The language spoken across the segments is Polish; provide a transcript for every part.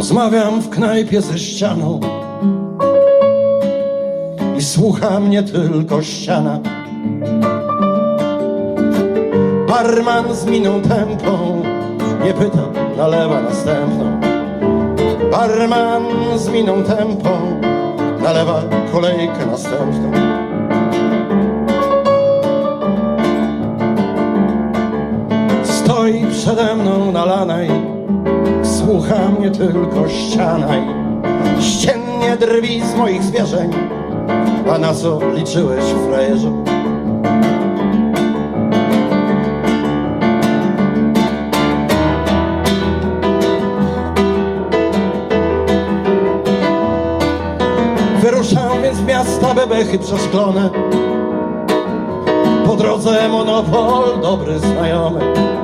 Rozmawiam w knajpie ze ścianą i słucha mnie tylko ściana. Barman z miną tępą nie pyta, nalewa następną. Barman z miną tępą nalewa kolejkę następną. Stoi przede mną nalanej, słucha mnie tylko ściana i ściennie drwi z moich zwierzeń. A na co liczyłeś, frajerze? Wyruszam więc w miasta bebechy przeszklone Po drodze monopol, dobry znajomy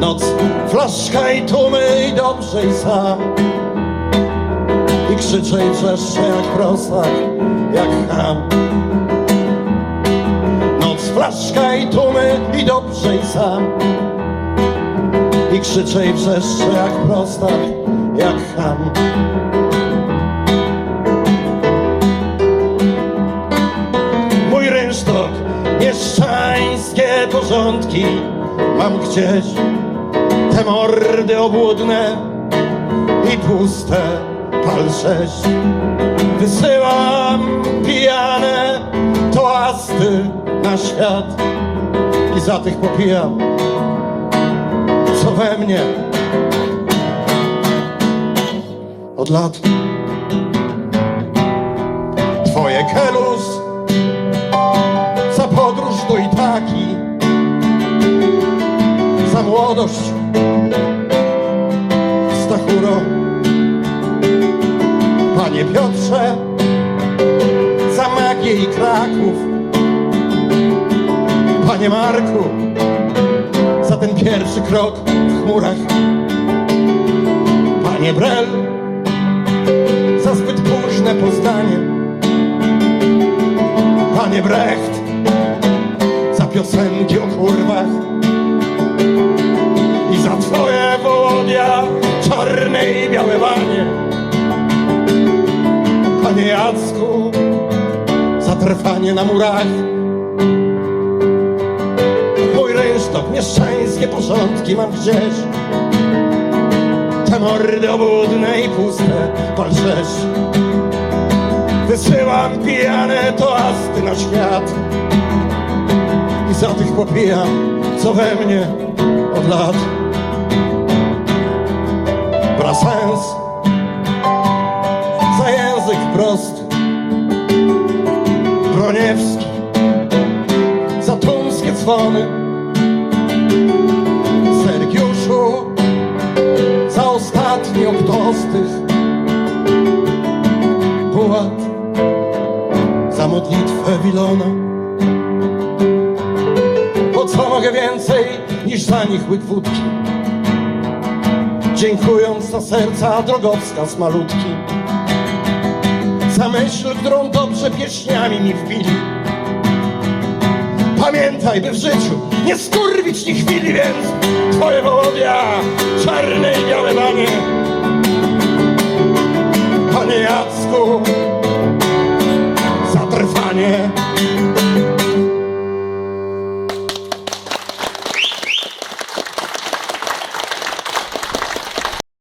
Noc, flaszka i tłumy i dobrze i sam. I krzyczę i wrzeszczę jak prostak, jak ham. Noc, flaszka i tłumy i dobrze i sam. I krzyczę i wrzeszczę jak prostak, jak ham. Mój rynsztok, mieszczańskie porządki mam gdzieś te mordy obłudne i puste pal sześć. Wysyłam pijane toasty na świat i za tych popijam, co we mnie od lat. Twoje kelus za podróż do Itaki, za młodość Panie Piotrze, za magię i Kraków. Panie Marku, za ten pierwszy krok w chmurach. Panie Brel, za zbyt późne poznanie. Panie Brecht, za piosenki o kurwach czarne i białe wanie. Panie Jacku, za trwanie na murach. Mój rynsztok, mieszczańskie porządki mam gdzieś. Te mordy obłudne i puste, pal sześć. Wysyłam pijane toasty na świat I za tych popijam, co we mnie od lat dzwony Sergiuszu Za ostatni obtostych Bułat za modlitwę Wilona. Po co mogę więcej niż za nich łyk? Dziękując za serca drogowskaz malutki. Za myśl, którą dobrze pieśniami mi wbili. Pamiętaj, by w życiu nie skurwić ni chwili, więc twoje wołodia, czarne i białe